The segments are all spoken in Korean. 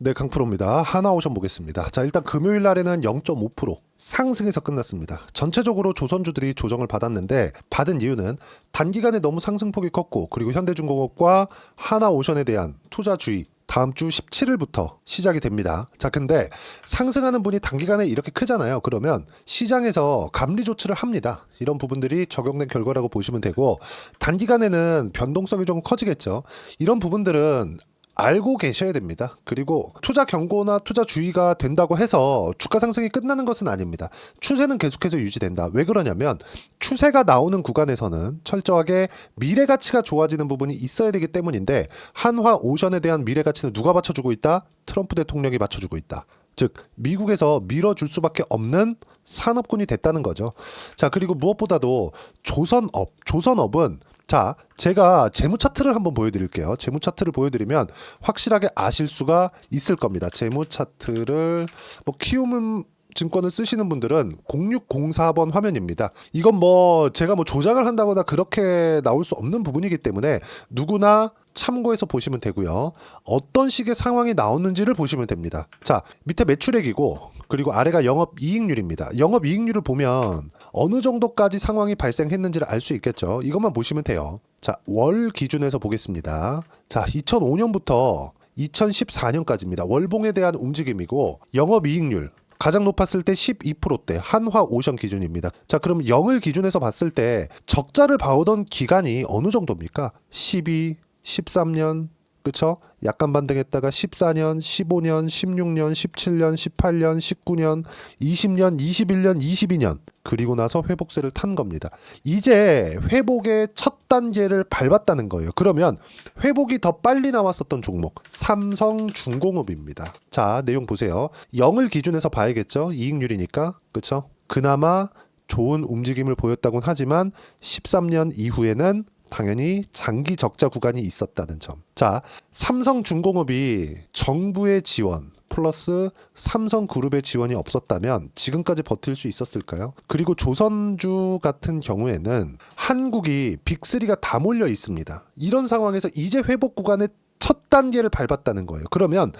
네, 강프로입니다. 하나오션 보겠습니다. 자, 일단 금요일 날에는 0.5% 상승해서 끝났습니다. 전체적으로 조선주들이 조정을 받았는데 받은 이유는 단기간에 너무 상승폭이 컸고 그리고 현대중공업과 하나오션에 대한 투자 주의 다음 주 17일부터 시작이 됩니다. 자, 근데 상승하는 분이 단기간에 이렇게 크잖아요. 그러면 시장에서 감리 조치를 합니다. 이런 부분들이 적용된 결과라고 보시면 되고 단기간에는 변동성이 좀 커지겠죠. 이런 부분들은 알고 계셔야 됩니다. 그리고 투자 경고나 투자 주의가 된다고 해서 주가 상승이 끝나는 것은 아닙니다. 추세는 계속해서 유지된다. 왜 그러냐면 추세가 나오는 구간에서는 철저하게 미래 가치가 좋아지는 부분이 있어야 되기 때문인데 한화 오션에 대한 미래 가치는 누가 받쳐주고 있다? 트럼프 대통령이 받쳐주고 있다. 즉 미국에서 밀어줄 수밖에 없는 산업군이 됐다는 거죠. 자 그리고 무엇보다도 조선업, 조선업은 자 제가 재무 차트를 한번 보여드릴게요. 재무 차트를 보여드리면 확실하게 아실 수가 있을 겁니다. 재무 차트를 뭐 키움 증권을 쓰시는 분들은 0604번 화면입니다. 이건 뭐 제가 뭐 조작을 한다거나 그렇게 나올 수 없는 부분이기 때문에 누구나 참고해서 보시면 되고요. 어떤 식의 상황이 나오는지를 보시면 됩니다. 자, 밑에 매출액이고 그리고 아래가 영업 이익률입니다. 영업 이익률을 보면 어느 정도까지 상황이 발생했는지를 알 수 있겠죠. 이것만 보시면 돼요. 자, 월 기준에서 보겠습니다. 자, 2005년부터 2014년까지입니다. 월봉에 대한 움직임이고 영업 이익률 가장 높았을 때 12%대 한화 오션 기준입니다. 자, 그럼 0을 기준해서 봤을 때 적자를 봐오던 기간이 어느 정도입니까? 12, 13년, 그쵸? 약간 반등했다가 14년, 15년, 16년, 17년, 18년, 19년, 20년, 21년, 22년 그리고 나서 회복세를 탄 겁니다. 이제 회복의 첫 단계를 밟았다는 거예요. 그러면 회복이 더 빨리 나왔었던 종목 삼성 중공업입니다. 자, 내용 보세요. 0을 기준해서 봐야겠죠. 이익률이니까. 그쵸? 그나마 좋은 움직임을 보였다곤 하지만 13년 이후에는 당연히 장기 적자 구간이 있었다는 점. 자, 삼성중공업이 정부의 지원 플러스 삼성그룹의 지원이 없었다면 지금까지 버틸 수 있었을까요? 그리고 조선주 같은 경우에는 한국이 빅3가 다 몰려 있습니다. 이런 상황에서 이제 회복 구간의 첫 단계를 밟았다는 거예요. 그러면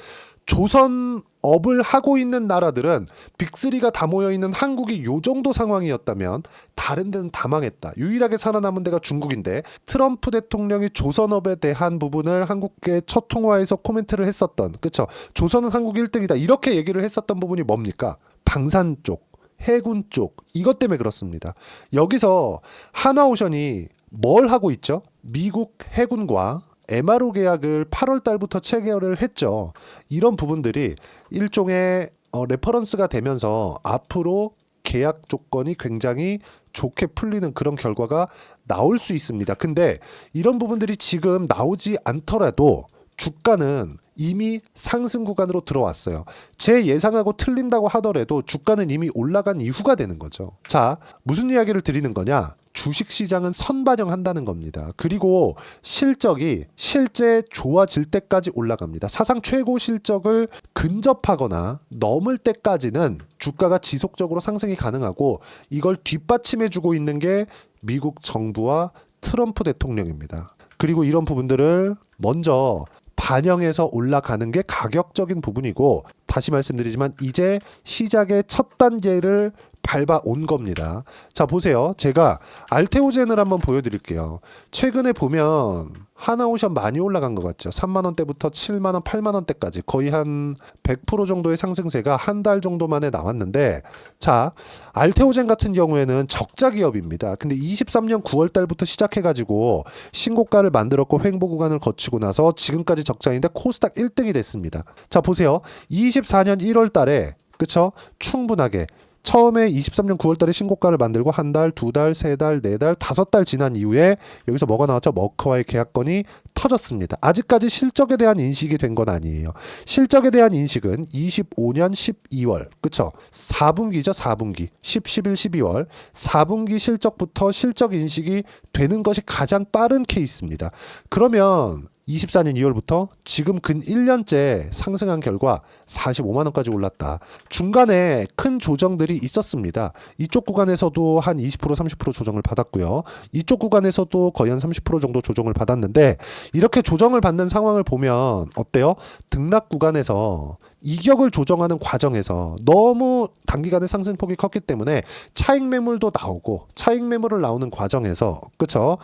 조선업을 하고 있는 나라들은 빅3가 다 모여 있는 한국이 요 정도 상황이었다면 다른 데는 다 망했다. 유일하게 살아남은 데가 중국인데 트럼프 대통령이 조선업에 대한 부분을 한국계 첫 통화에서 코멘트를 했었던 그쵸 조선은 한국 1등이다. 이렇게 얘기를 했었던 부분이 뭡니까? 방산 쪽, 해군 쪽 이것 때문에 그렇습니다. 여기서 하나오션이 뭘 하고 있죠? 미국 해군과 MRO 계약을 8월 달부터 체결을 했죠. 이런 부분들이 일종의 어, 레퍼런스가 되면서 앞으로 계약 조건이 굉장히 좋게 풀리는 그런 결과가 나올 수 있습니다. 근데 이런 부분들이 지금 나오지 않더라도 주가는 이미 상승 구간으로 들어왔어요. 제 예상하고 틀린다고 하더라도 주가는 이미 올라간 이후가 되는 거죠. 자, 무슨 이야기를 드리는 거냐? 주식 시장은 선반영한다는 겁니다. 그리고 실적이 실제 좋아질 때까지 올라갑니다. 사상 최고 실적을 근접하거나 넘을 때까지는 주가가 지속적으로 상승이 가능하고 이걸 뒷받침해 주고 있는 게 미국 정부와 트럼프 대통령입니다. 그리고 이런 부분들을 먼저 반영해서 올라가는 게 가격적인 부분이고 다시 말씀드리지만 이제 시작의 첫 단계를 밟아 온 겁니다. 자 보세요. 제가 알테오젠을 한번 보여드릴게요. 최근에 보면 하나오션 많이 올라간 것 같죠. 3만 원대부터 7만 원, 8만 원대까지 거의 한 100% 정도의 상승세가 한 달 정도 만에 나왔는데 자 알테오젠 같은 경우에는 적자 기업입니다. 근데 23년 9월 달부터 시작해 가지고 신고가를 만들었고 횡보 구간을 거치고 나서 지금까지 적자인데 코스닥 1등이 됐습니다. 자 보세요. 24년 1월 달에 그쵸? 충분하게 처음에 23년 9월 달에 신고가를 만들고 한 달, 두 달, 세 달, 네 달, 다섯 달 지난 이후에 여기서 뭐가 나왔죠? 머크와의 계약건이 터졌습니다. 아직까지 실적에 대한 인식이 된 건 아니에요. 실적에 대한 인식은 25년 12월, 그쵸? 4분기죠, 4분기. 10, 11, 12월. 4분기 실적부터 실적 인식이 되는 것이 가장 빠른 케이스입니다. 그러면 24년 2월부터 지금 근 1년째 상승한 결과 45만 원까지 올랐다. 중간에 큰 조정들이 있었습니다. 이쪽 구간에서도 한 20% 30% 조정을 받았고요. 이쪽 구간에서도 거의 한 30% 정도 조정을 받았는데 이렇게 조정을 받는 상황을 보면 어때요? 등락 구간에서 이격을 조정하는 과정에서 너무 단기간에 상승폭이 컸기 때문에 차익 매물도 나오고 차익 매물을 나오는 과정에서 그쵸?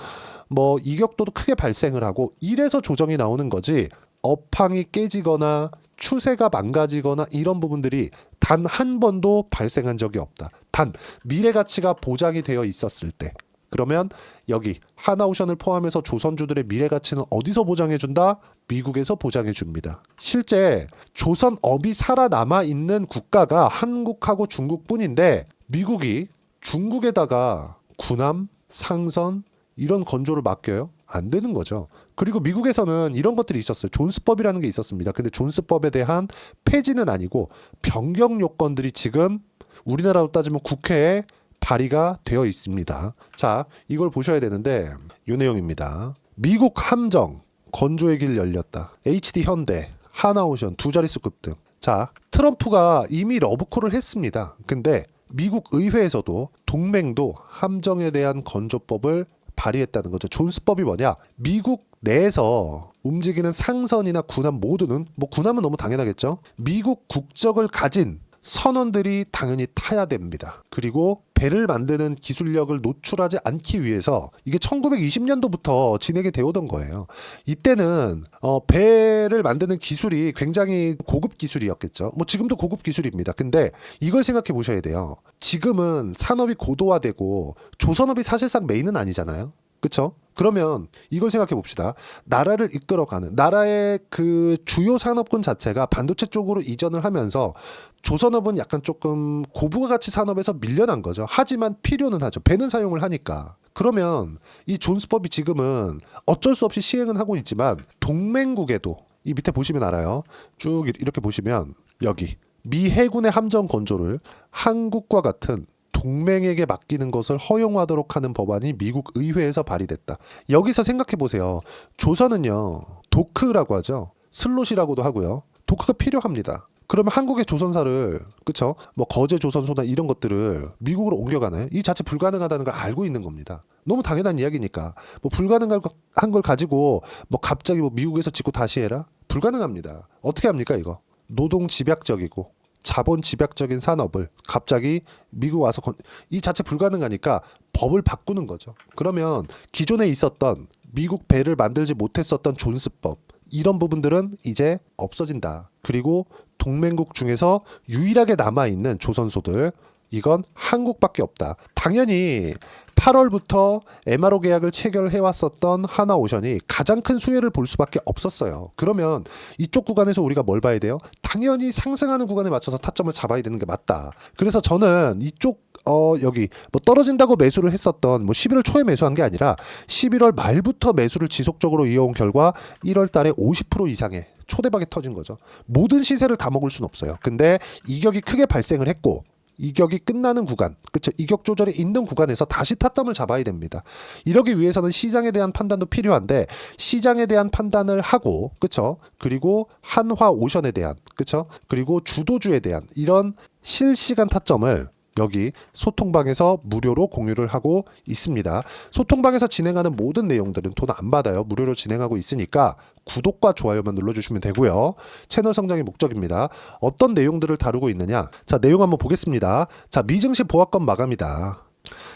뭐 이격도도 크게 발생을 하고 이래서 조정이 나오는 거지 업황이 깨지거나 추세가 망가지거나 이런 부분들이 단 한 번도 발생한 적이 없다. 단 미래 가치가 보장이 되어 있었을 때. 그러면 여기 하나오션을 포함해서 조선주들의 미래 가치는 어디서 보장해 준다? 미국에서 보장해 줍니다. 실제 조선업이 살아남아 있는 국가가 한국하고 중국뿐인데 미국이 중국에다가 군함, 상선 이런 건조를 맡겨요? 안 되는 거죠. 그리고 미국에서는 이런 것들이 있었어요. 존스법이라는 게 있었습니다. 근데 존스법에 대한 폐지는 아니고 변경 요건들이 지금 우리나라로 따지면 국회에 발의가 되어 있습니다. 자, 이걸 보셔야 되는데 요 내용입니다. 미국 함정 건조의 길 열렸다. HD 현대, 하나오션 두 자릿수 급등. 자, 트럼프가 이미 러브콜을 했습니다. 근데 미국 의회에서도 동맹도 함정에 대한 건조법을 발의했다는 거죠. 존스법이 뭐냐? 미국 내에서 움직이는 상선이나 군함 모두는 뭐 군함은 너무 당연하겠죠. 미국 국적을 가진 선원들이 당연히 타야 됩니다. 그리고 배를 만드는 기술력을 노출하지 않기 위해서 이게 1920년도부터 진행이 되어 오던 거예요. 이때는 어, 배를 만드는 기술이 굉장히 고급 기술이었겠죠. 뭐 지금도 고급 기술입니다. 근데 이걸 생각해 보셔야 돼요. 지금은 산업이 고도화되고 조선업이 사실상 메인은 아니잖아요. 그렇죠? 그러면 이걸 생각해 봅시다. 나라를 이끌어가는 나라의 그 주요 산업군 자체가 반도체 쪽으로 이전을 하면서 조선업은 약간 조금 고부가 가치 산업에서 밀려난 거죠. 하지만 필요는 하죠. 배는 사용을 하니까. 그러면 이 존스법이 지금은 어쩔 수 없이 시행은 하고 있지만 동맹국에도 이 밑에 보시면 알아요. 쭉 이렇게 보시면 여기 미 해군의 함정 건조를 한국과 같은 동맹에게 맡기는 것을 허용하도록 하는 법안이 미국 의회에서 발의됐다. 여기서 생각해 보세요. 조선은요, 도크라고 하죠. 슬롯이라고도 하고요. 도크가 필요합니다. 그러면 한국의 조선사를 그쵸? 뭐 거제 조선소나 이런 것들을 미국으로 옮겨가나요? 이 자체 불가능하다는 걸 알고 있는 겁니다. 너무 당연한 이야기니까 뭐 불가능한 거- 한걸 가지고 뭐 갑자기 뭐 미국에서 짓고 다시 해라? 불가능합니다. 어떻게 합니까 이거? 노동 집약적이고 자본 집약적인 산업을 갑자기 미국 와서 건... 이 자체 불가능하니까 법을 바꾸는 거죠. 그러면 기존에 있었던 미국 배를 만들지 못했었던 존스법 이런 부분들은 이제 없어진다. 그리고 동맹국 중에서 유일하게 남아 있는 조선소들 이건 한국밖에 없다. 당연히 8월부터 MRO 계약을 체결해 왔었던 하나 오션이 가장 큰 수혜를 볼 수밖에 없었어요. 그러면 이쪽 구간에서 우리가 뭘 봐야 돼요? 당연히 상승하는 구간에 맞춰서 타점을 잡아야 되는 게 맞다. 그래서 저는 이쪽 어 여기 뭐 떨어진다고 매수를 했었던 뭐 11월 초에 매수한 게 아니라 11월 말부터 매수를 지속적으로 이어온 결과 1월 달에 50% 이상의 초대박이 터진 거죠. 모든 시세를 다 먹을 수는 없어요. 근데 이격이 크게 발생을 했고 이격이 끝나는 구간, 그쵸? 이격 조절이 있는 구간에서 다시 타점을 잡아야 됩니다. 이러기 위해서는 시장에 대한 판단도 필요한데 시장에 대한 판단을 하고, 그쵸? 그리고 한화 오션에 대한, 그쵸? 그리고 주도주에 대한 이런 실시간 타점을 여기 소통방에서 무료로 공유를 하고 있습니다. 소통방에서 진행하는 모든 내용들은 돈 안 받아요. 무료로 진행하고 있으니까 구독과 좋아요만 눌러주시면 되고요. 채널 성장이 목적입니다. 어떤 내용들을 다루고 있느냐? 자, 내용 한번 보겠습니다. 자, 미증시 보합권 마감이다.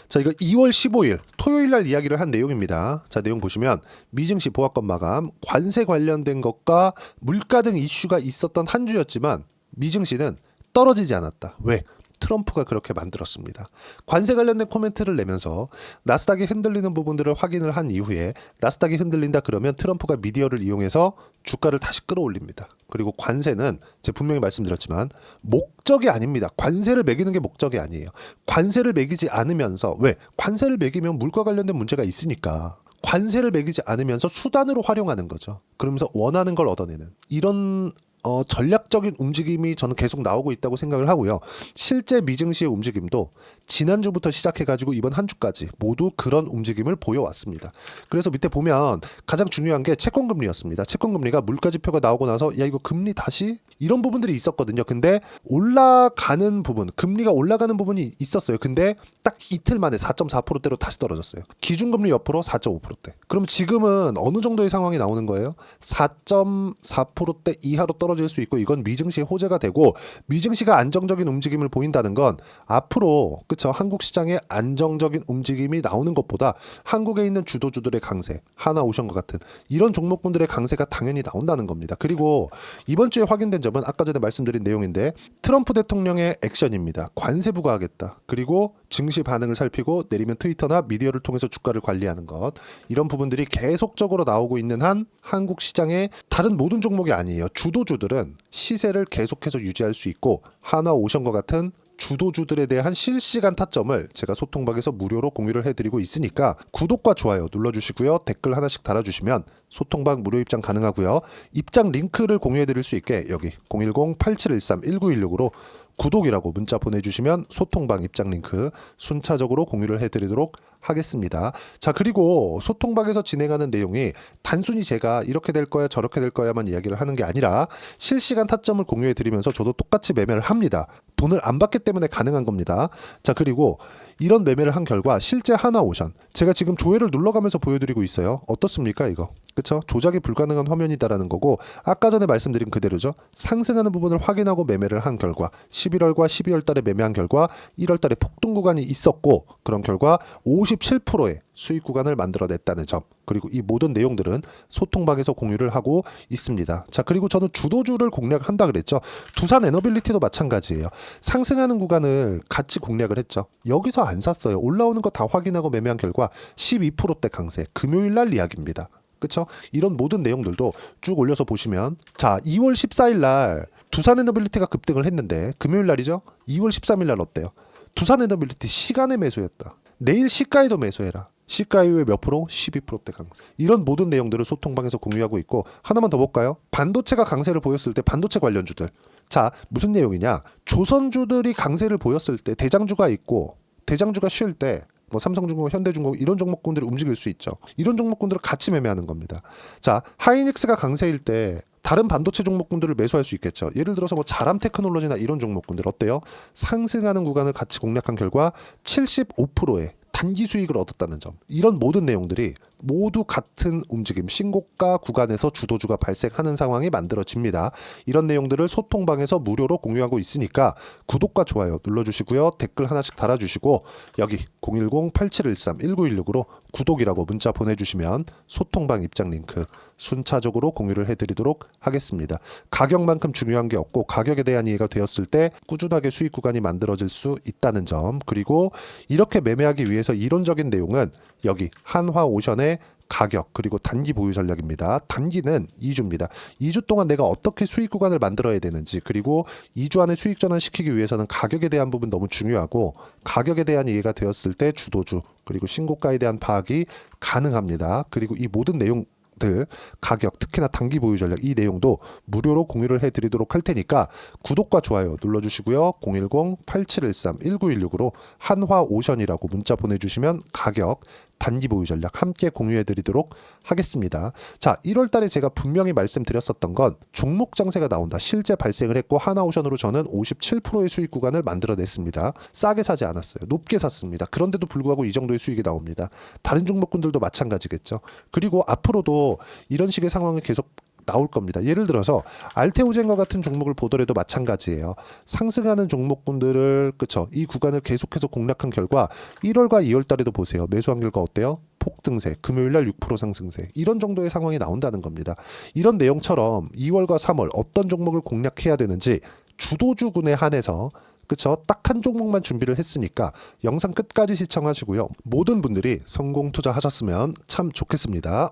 자, 이거 2월 15일 토요일 날 이야기를 한 내용입니다. 자, 내용 보시면 미증시 보합권 마감, 관세 관련된 것과 물가 등 이슈가 있었던 한 주였지만 미증시는 떨어지지 않았다. 왜? 트럼프가 그렇게 만들었습니다. 관세 관련된 코멘트를 내면서 나스닥이 흔들리는 부분들을 확인을 한 이후에 나스닥이 흔들린다 그러면 트럼프가 미디어를 이용해서 주가를 다시 끌어올립니다. 그리고 관세는 제가 분명히 말씀드렸지만 목적이 아닙니다. 관세를 매기는 게 목적이 아니에요. 관세를 매기지 않으면서 왜? 관세를 매기면 물가 관련된 문제가 있으니까 관세를 매기지 않으면서 수단으로 활용하는 거죠. 그러면서 원하는 걸 얻어내는 이런 어, 전략적인 움직임이 저는 계속 나오고 있다고 생각을 하고요. 실제 미증시의 움직임도 지난주부터 시작해가지고 이번 한 주까지 모두 그런 움직임을 보여왔습니다. 그래서 밑에 보면 가장 중요한 게 채권금리였습니다. 채권금리가 물가지표가 나오고 나서 야 이거 금리 다시 이런 부분들이 있었거든요. 근데 올라가는 부분, 금리가 올라가는 부분이 있었어요. 근데 딱 이틀 만에 4.4%대로 다시 떨어졌어요. 기준금리 옆으로 4.5%대. 그럼 지금은 어느 정도의 상황이 나오는 거예요? 4.4%대 이하로 떨어질 수 있고 이건 미증시의 호재가 되고 미증시가 안정적인 움직임을 보인다는 건 앞으로 그쵸 한국 시장의 안정적인 움직임이 나오는 것보다 한국에 있는 주도주들의 강세, 하나 오션과 같은 이런 종목군들의 강세가 당연히 나온다는 겁니다. 그리고 이번 주에 확인된 점은 아까 전에 말씀드린 내용인데 트럼프 대통령의 액션입니다. 관세 부과하겠다. 그리고 증시 반응을 살피고 내리면 트위터나 미디어를 통해서 주가를 관리하는 것 이런 부분들이 계속적으로 나오고 있는 한 한국 시장의 다른 모든 종목이 아니에요. 주도주들은 시세를 계속해서 유지할 수 있고 하나 오션과 같은 주도주들에 대한 실시간 타점을 제가 소통방에서 무료로 공유를 해드리고 있으니까 구독과 좋아요 눌러주시고요 댓글 하나씩 달아주시면 소통방 무료 입장 가능하고요 입장 링크를 공유해드릴 수 있게 여기 010-8713-1916으로 구독이라고 문자 보내주시면 소통방 입장 링크 순차적으로 공유를 해드리도록 하겠습니다. 자 그리고 소통방에서 진행하는 내용이 단순히 제가 이렇게 될 거야 저렇게 될 거야만 이야기를 하는 게 아니라 실시간 타점을 공유해 드리면서 저도 똑같이 매매를 합니다. 돈을 안 받기 때문에 가능한 겁니다. 자 그리고 이런 매매를 한 결과 실제 하나 오션 제가 지금 조회를 눌러가면서 보여드리고 있어요. 어떻습니까 이거? 그쵸? 조작이 불가능한 화면이다라는 거고 아까 전에 말씀드린 그대로죠. 상승하는 부분을 확인하고 매매를 한 결과 11월과 12월 달에 매매한 결과 1월 달에 폭등 구간이 있었고 그런 결과 57%의 수익 구간을 만들어냈다는 점 그리고 이 모든 내용들은 소통방에서 공유를 하고 있습니다. 자 그리고 저는 주도주를 공략한다 그랬죠. 두산 에너빌리티도 마찬가지예요. 상승하는 구간을 같이 공략을 했죠. 여기서 안 샀어요. 올라오는 거 다 확인하고 매매한 결과 12%대 강세 금요일 날 이야기입니다. 그쵸? 이런 모든 내용들도 쭉 올려서 보시면 자 2월 14일 날 두산 에너빌리티가 급등을 했는데 금요일 날이죠? 2월 13일 날 어때요? 두산 에너빌리티 시간에 매수했다. 내일 시가에도 매수해라. 시가 이후에 몇 프로? 12%대 강세. 이런 모든 내용들을 소통방에서 공유하고 있고 하나만 더 볼까요? 반도체가 강세를 보였을 때 반도체 관련주들. 자, 무슨 내용이냐? 조선주들이 강세를 보였을 때 대장주가 있고 대장주가 쉴 때 뭐 삼성중공, 현대중공 이런 종목군들이 움직일 수 있죠. 이런 종목군들을 같이 매매하는 겁니다. 자, 하이닉스가 강세일 때 다른 반도체 종목군들을 매수할 수 있겠죠. 예를 들어서 뭐 자람 테크놀로지나 이런 종목군들 어때요? 상승하는 구간을 같이 공략한 결과 75%의 단기 수익을 얻었다는 점. 이런 모든 내용들이 모두 같은 움직임, 신고가 구간에서 주도주가 발생하는 상황이 만들어집니다. 이런 내용들을 소통방에서 무료로 공유하고 있으니까 구독과 좋아요 눌러주시고요. 댓글 하나씩 달아주시고 여기 010-8713-1916으로 구독이라고 문자 보내주시면 소통방 입장 링크 순차적으로 공유를 해드리도록 하겠습니다. 가격만큼 중요한 게 없고 가격에 대한 이해가 되었을 때 꾸준하게 수익 구간이 만들어질 수 있다는 점 그리고 이렇게 매매하기 위해서 이론적인 내용은 여기 한화 오션의 가격 그리고 단기 보유 전략입니다. 단기는 2주입니다. 2주 동안 내가 어떻게 수익 구간을 만들어야 되는지 그리고 2주 안에 수익 전환 시키기 위해서는 가격에 대한 부분 너무 중요하고 가격에 대한 이해가 되었을 때 주도주 그리고 신고가에 대한 파악이 가능합니다. 그리고 이 모든 내용 들 가격 특히나 단기 보유 전략 이 내용도 무료로 공유를 해드리도록 할 테니까 구독과 좋아요 눌러주시고요 010-8713-1916으로 한화 오션이라고 문자 보내주시면 가격 단기 보유 전략 함께 공유해 드리도록 하겠습니다. 자, 1월 달에 제가 분명히 말씀드렸었던 건 종목 장세가 나온다. 실제 발생을 했고 하나오션으로 저는 57%의 수익 구간을 만들어냈습니다. 싸게 사지 않았어요. 높게 샀습니다. 그런데도 불구하고 이 정도의 수익이 나옵니다. 다른 종목군들도 마찬가지겠죠. 그리고 앞으로도 이런 식의 상황이 계속 나올 겁니다. 예를 들어서 알테오젠과 같은 종목을 보더라도 마찬가지예요. 상승하는 종목군들을 그쵸 이 구간을 계속해서 공략한 결과 1월과 2월 달에도 보세요. 매수한 결과 어때요? 폭등세, 금요일 날 6% 상승세 이런 정도의 상황이 나온다는 겁니다. 이런 내용처럼 2월과 3월 어떤 종목을 공략해야 되는지 주도주군에 한해서 그쵸? 딱 한 종목만 준비를 했으니까 영상 끝까지 시청하시고요. 모든 분들이 성공 투자하셨으면 참 좋겠습니다.